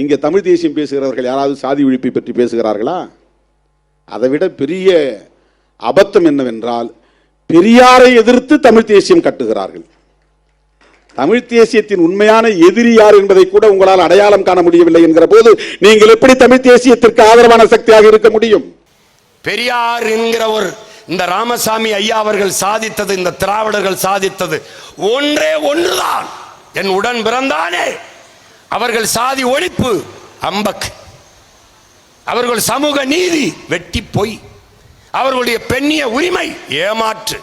இங்கே தமிழ் தேசியம் பேசுகிறவர்கள் யாராவது சாதி ஒழிப்பை பற்றி பேசுகிறார்களா? அதை விட பெரிய அபத்தம் என்னவென்றால் பெரியாரை எதிர்த்து தமிழ் தேசியம் கட்டுகிறார்கள். தமிழ் தேசியத்தின் உண்மையான எதிரி யார் என்பதை கூட உங்களால் அடையாளம் காண முடியவில்லை என்கிற போது நீங்கள் எப்படி தமிழ் தேசியத்திற்கு ஆதரவான சக்தியாக இருக்க முடியும்? பெரியார் என்கிற ஒரு இந்த ராமசாமி ஐயா அவர்கள் சாதித்தது இந்த திராவிடர்கள் சாதித்தது ஒன்றே ஒன்றுதான். என் உடன் பிறந்தானே அவர்கள் சாதி ஒழிப்பு அம்பக். அவர்கள் சமூக நீதி வெட்டி பொய். அவர்களுடைய பெண்ணிய உரிமை ஏமாற்று.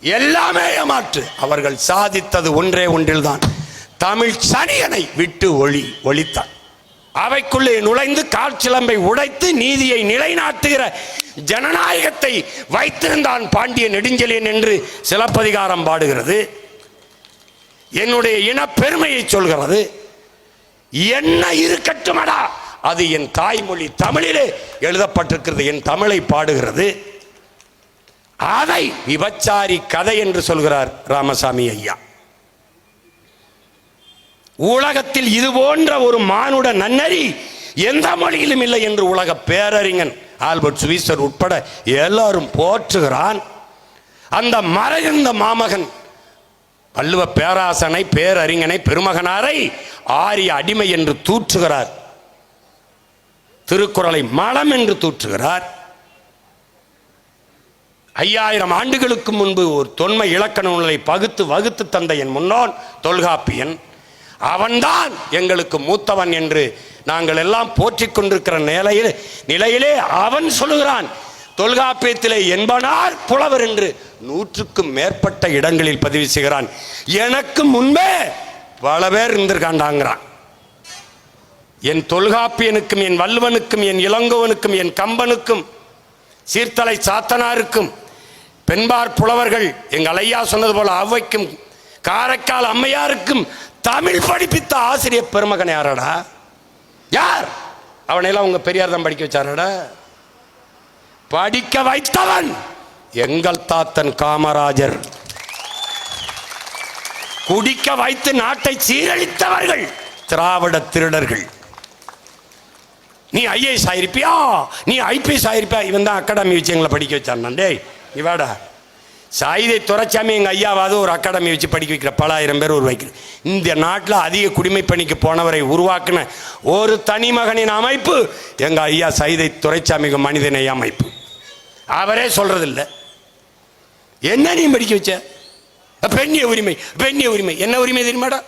எல்லாமே ஏமாற்று. அவர்கள் சாதித்தது ஒன்றே ஒன்றில்தான். தமிழ் சனியனை விட்டு ஒளி ஒழித்தான். அவைக்குள்ளே நுழைந்து காற்சிலம்பை உடைத்து நீதியை நிலைநாட்டுகிற ஜனநாயகத்தை வைத்திருந்தான் பாண்டிய நெடுஞ்செலியன் என்று சிலப்பதிகாரம் பாடுகிறது. என்னுடைய இனப்பெருமையை சொல்கிறது. என்ன இருக்கட்டுமடா. அது என் தாய்மொழி தமிழிலே எழுதப்பட்டிருக்கிறது என் தமிழை பாடுகிறது. அதை விபச்சாரி கதை என்று சொல்கிறார் ராமசாமி ஐயா. உலகத்தில் இது போன்ற ஒரு மானுட நன்னறி எந்த மொழியிலும் இல்லை என்று உலக பேரறிஞன் ஆல்பர்ட் சுவிசர் உட்பட எல்லாரும் போற்றுகிறான். அந்த மறைந்த மாமகன் வள்ளுவ பேராசனை பேரறிஞனை பெருமகனாரை ஆரிய அடிமை என்று தூற்றுகிறார். திருக்குறளை மலம் என்று தூற்றுகிறார். ஐயாயிரம் ஆண்டுகளுக்கு முன்பு ஒரு தொன்மை இலக்கண நூலை பகுத்து வகுத்து தந்த என் முன்னோன் தொல்காப்பியன். அவன்தான் எங்களுக்கு மூத்தவன் என்று நாங்கள் எல்லாம் போற்றிக் கொண்டிருக்கிற நிலையில் நிலையிலே அவன் சொல்லுகிறான். தொல்காப்பியத்திலே என்பனார் புலவர் என்று நூற்றுக்கும் மேற்பட்ட இடங்களில் பதிவு செய்கிறான். எனக்கு முன்பே பல பேர் இருந்திருக்காண்டாங்கிறான். என் தொல்காப்பியனுக்கும் என் வள்ளுவனுக்கும் என் இளங்கோவனுக்கும் என் கம்பனுக்கும் சீர்தலை சாத்தனாருக்கும் பெண்பார் புலவர்கள் எங்கள் ஐயா சொன்னது போல அவ்வைக்கும் காரைக்கால் அம்மையாருக்கும் தமிழ் படிப்பித்த ஆசிரியர் பெருமகன் யாரடா? யார்? அவனையெல்லாம் உங்க பெரியார் தான் படிக்க வச்சாரடா? படிக்க வைத்தவன் எங்கள் தாத்தன் காமராஜர். குடிக்க வைத்து நாட்டை சீரழித்தவர்கள் திராவிட திருடர்கள். நீ ஐஏஎஸ் ஆயிருப்பியா? நீ ஐபிஎஸ் ஆயிருப்பியா? இவன் தான் அகாடமி வச்சு எங்களை படிக்க வச்சான் டேய் இவாடா சாயுதை துறைச்சாமி எங்கள் ஐயாவது ஒரு அகாடமி வச்சு படிக்க வைக்கிற பல ஆயிரம் பேர் உருவாக்கிற இந்த நாட்டில் அதிக குடிமை பணிக்கு போனவரை உருவாக்கின ஒரு தனி மகனின் அமைப்பு எங்கள் ஐயா சைதை துறைச்சாமிக்கு மனிதநேய அமைப்பு. அவரே சொல்றதில்ல. என்ன நீ படிக்க வச்ச? பெண்ணிய உரிமை பெண்ணிய உரிமை. என்ன உரிமை தெரியுமாடா?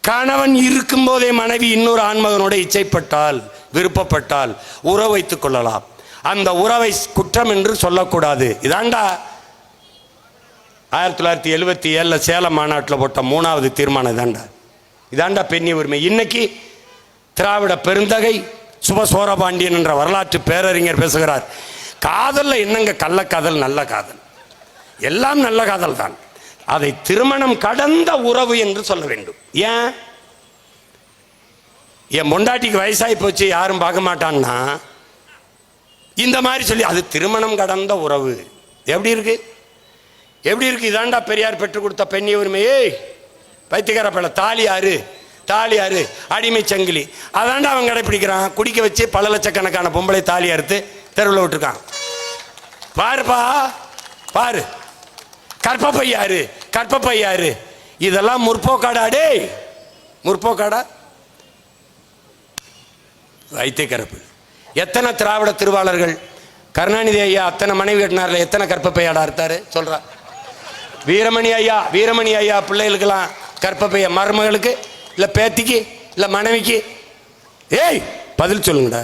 கணவன் இருக்கும் போதே மனைவி இன்னொரு ஆண்மகனோட இச்சைப்பட்டால் விருப்பப்பட்டால் உறவு வைத்துக் கொள்ளலாம். அந்த உறவை குற்றம் என்று சொல்லக்கூடாது. இதாண்டா. ஆயிரத்தி தொள்ளாயிரத்தி எழுபத்தி ஏழில் சேலம் மாநாட்டில் போட்ட மூணாவது தீர்மானம் இதாண்டா. இதாண்டா பெண்ணிய உரிமை. இன்னைக்கு திராவிட பெருந்தகை சுப சோரபாண்டியன் என்ற வரலாற்று பேரறிஞர் பேசுகிறார். காதலில் என்னங்க கள்ளக்காதல் நல்ல காதல்? எல்லாம் நல்ல காதல் தான். அதை திருமணம் கடந்த உறவு என்று சொல்ல வேண்டும். ஏன்? என் பொண்டாட்டிக்கு வயசாகி போச்சு யாரும் பார்க்க மாட்டான்னா? இந்த மாதிரி சொல்லி அது திருமணம் கடந்த உறவு. எப்படி இருக்கு? எப்படி இருக்கு? இதாண்டா பெரியார் பெற்றுக் கொடுத்த பெண்ணிய உரிமையே. பைத்தியகார பல தாலி யாரு தாலி யாரு அடிமை சங்கிலி. அதாண்டா அவன் கடைப்பிடிக்கிறான். குடிக்க வச்சு பல லட்சக்கணக்கான பொம்பளை தாலி அறுத்து தெருவில் விட்டுருக்கான். பாருப்பா பாரு. கற்பப்பை யாரு கற்பப்பை இதெல்லாம் முற்போக்காடா டேய். முற்போக்காடா? வைத்தியக்கரப்பு. எத்தனை திராவிட திருவாளர்கள் கருணாநிதி ஐயா அத்தனை மனைவி கட்டினார்ல எத்தனை கற்பப்பையாடா அறுத்தாரு? சொல்றா. வீரமணி ஐயா வீரமணி ஐயா பிள்ளைகளுக்கெல்லாம் கற்பப்பைய மருமகளுக்கு இல்லை பேத்திக்கு இல்லை மனைவிக்கு. ஏய் பதில் சொல்லுங்கடா.